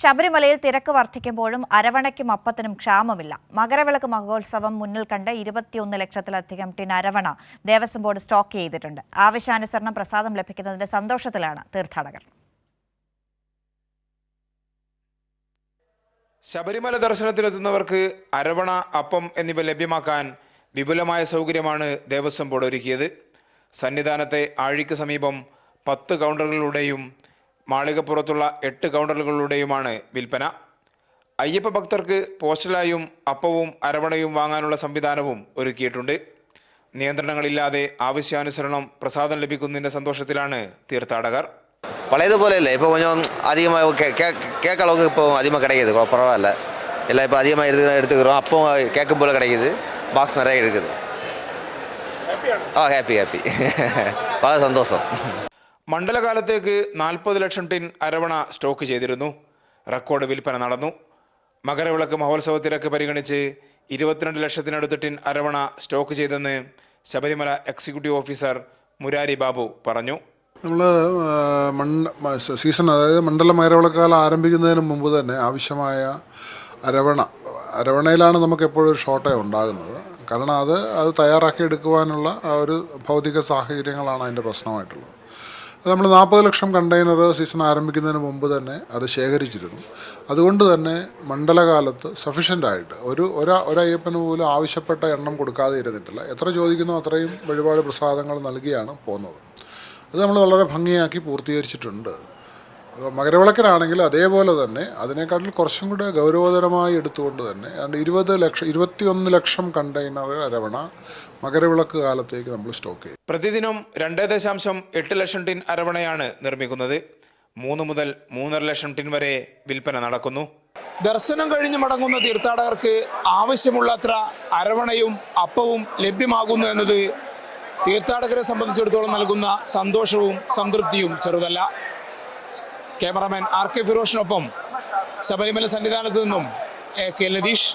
ശബരിമലയിൽ തിരക്ക് വർദ്ധിക്കുമ്പോഴും അരവണയ്ക്കും അപ്പത്തിനും ക്ഷാമമില്ല. മകരവിളക്ക് മഹോത്സവം മുന്നിൽ കണ്ട് ഇരുപത്തിയൊന്ന് ലക്ഷത്തിലധികം tin aravana Devaswom board stock ചെയ്തിട്ടുണ്ട്. ആവശ്യാനുസരണം പ്രസാദം ലഭിക്കുന്നതിന്റെ സന്തോഷത്തിലാണ് തീർത്ഥാടകർ. ശബരിമല ദർശനത്തിനെത്തുന്നവർക്ക് അരവണ അപ്പം എന്നിവ ലഭ്യമാക്കാൻ വിപുലമായ സൗകര്യമാണ് ദേവസ്വം ബോർഡ് ഒരുക്കിയത്. സന്നിധാനത്തെ ആഴിക്ക് സമീപം പത്ത് കൗണ്ടറുകളിലൂടെയും മാളികപ്പുറത്തുള്ള എട്ട് കൗണ്ടറുകളിലൂടെയുമാണ് വിൽപ്പന അയ്യപ്പ ഭക്തർക്ക് പോസ്റ്റലായും അപ്പവും അരവണയും വാങ്ങാനുള്ള സംവിധാനവും ഒരുക്കിയിട്ടുണ്ട് നിയന്ത്രണങ്ങളില്ലാതെ ആവശ്യാനുസരണം പ്രസാദം ലഭിക്കുന്നതിൻ്റെ സന്തോഷത്തിലാണ് തീർത്ഥാടകർ பழையது போல இல்லை இப்போ கொஞ்சம் அதிகமாக கே கே கேட்க அளவுக்கு இப்போ அதிகமாக கிடைக்குது கொ- பரவாயில்ல எல்லாம் இப்போ அதிகமாக எடுத்து எடுத்துக்கிறோம் அப்போ கேட்கும் போல் கிடைக்குது பாக்ஸ் நிறைய இருக்குது ஆ ஹாப்பி ஹாப்பி വളരെ സന്തോഷം മണ്ഡലകാലത്തേക്ക് നാൽപ്പത് ലക്ഷം ടിൻ അരവണ സ്റ്റോക്ക് ചെയ്തിരുന്നു. റെക്കോർഡ് വിൽപ്പന നടന്നു. മകരവിളക്ക് മഹോത്സവത്തിലൊക്കെ പരിഗണിച്ച് ഇരുപത്തിരണ്ട് ലക്ഷത്തിനടുത്ത് ടിൻ അരവണ സ്റ്റോക്ക് ചെയ്തെന്ന് ശബരിമല എക്സിക്യൂട്ടീവ് ഓഫീസർ മുരാരി ബാബു പറഞ്ഞു. നമ്മൾ മണ്ഡ സീസൺ അതായത് മണ്ഡല മകരവിളക്കാലം ആരംഭിക്കുന്നതിന് മുമ്പ് തന്നെ ആവശ്യമായ അരവണ അരവണയിലാണ് നമുക്ക് എപ്പോഴും ഒരു ഷോർട്ടേജ് ഉണ്ടാകുന്നത്. കാരണം അത് അത് തയ്യാറാക്കി എടുക്കുവാനുള്ള ആ ഒരു ഭൗതിക സാഹചര്യങ്ങളാണ് അതിന്റെ പ്രശ്നമായിട്ടുള്ളത്. നമ്മൾ നാൽപ്പത് ലക്ഷം കണ്ടെയ്നർ സീസൺ ആരംഭിക്കുന്നതിന് മുമ്പ് തന്നെ അത് ശേഖരിച്ചിരുന്നു. അതുകൊണ്ട് തന്നെ മണ്ഡലകാലത്ത് സഫീഷ്യന്റ് ആയിട്ട് ഒരു ഒരാ ഒരയ്യപ്പന് പോലും ആവശ്യപ്പെട്ട എണ്ണം കൊടുക്കാതെ ഇരുന്നിട്ടില്ല. എത്ര ചോദിക്കുന്നോ അത്രയും വഴിപാട് പ്രസാദങ്ങൾ നൽകിയാണ് പോകുന്നത് അത് നമ്മൾ വളരെ ഭംഗിയാക്കി പൂർത്തീകരിച്ചിട്ടുണ്ട്. അപ്പോൾ മകരവിളക്കിനാണെങ്കിൽ അതേപോലെ തന്നെ അതിനേക്കാട്ടിൽ കുറച്ചും കൂടെ ഗൗരവതരമായി എടുത്തുകൊണ്ട് തന്നെ അതുകൊണ്ട് ഇരുപത് ലക്ഷം ഇരുപത്തിയൊന്ന് ലക്ഷം കണ്ടെയ്നർ അരവണ മകരവിളക്ക് കാലത്തേക്ക് നമ്മൾ സ്റ്റോക്ക് ചെയ്യും. പ്രതിദിനം രണ്ട് ദശാംശം എട്ട് ലക്ഷം ടിൻ അരവണയാണ് നിർമ്മിക്കുന്നത്. മൂന്ന് മുതൽ മൂന്നര ലക്ഷം ടിൻ വരെ വിൽപ്പന നടക്കുന്നു. ദർശനം കഴിഞ്ഞ് മടങ്ങുന്ന തീർത്ഥാടകർക്ക് ആവശ്യമുള്ളത്ര അരവണയും അപ്പവും ലഭ്യമാകുന്നു എന്നത് തീർത്ഥാടകരെ സംബന്ധിച്ചിടത്തോളം നൽകുന്ന സന്തോഷവും സംതൃപ്തിയും ചെറുതല്ല. ക്യാമറാമാൻ ആർ കെ ഫിറോഷിനൊപ്പം ശബരിമല സന്നിധാനത്ത് നിന്നും എ കെ ലതീഷ്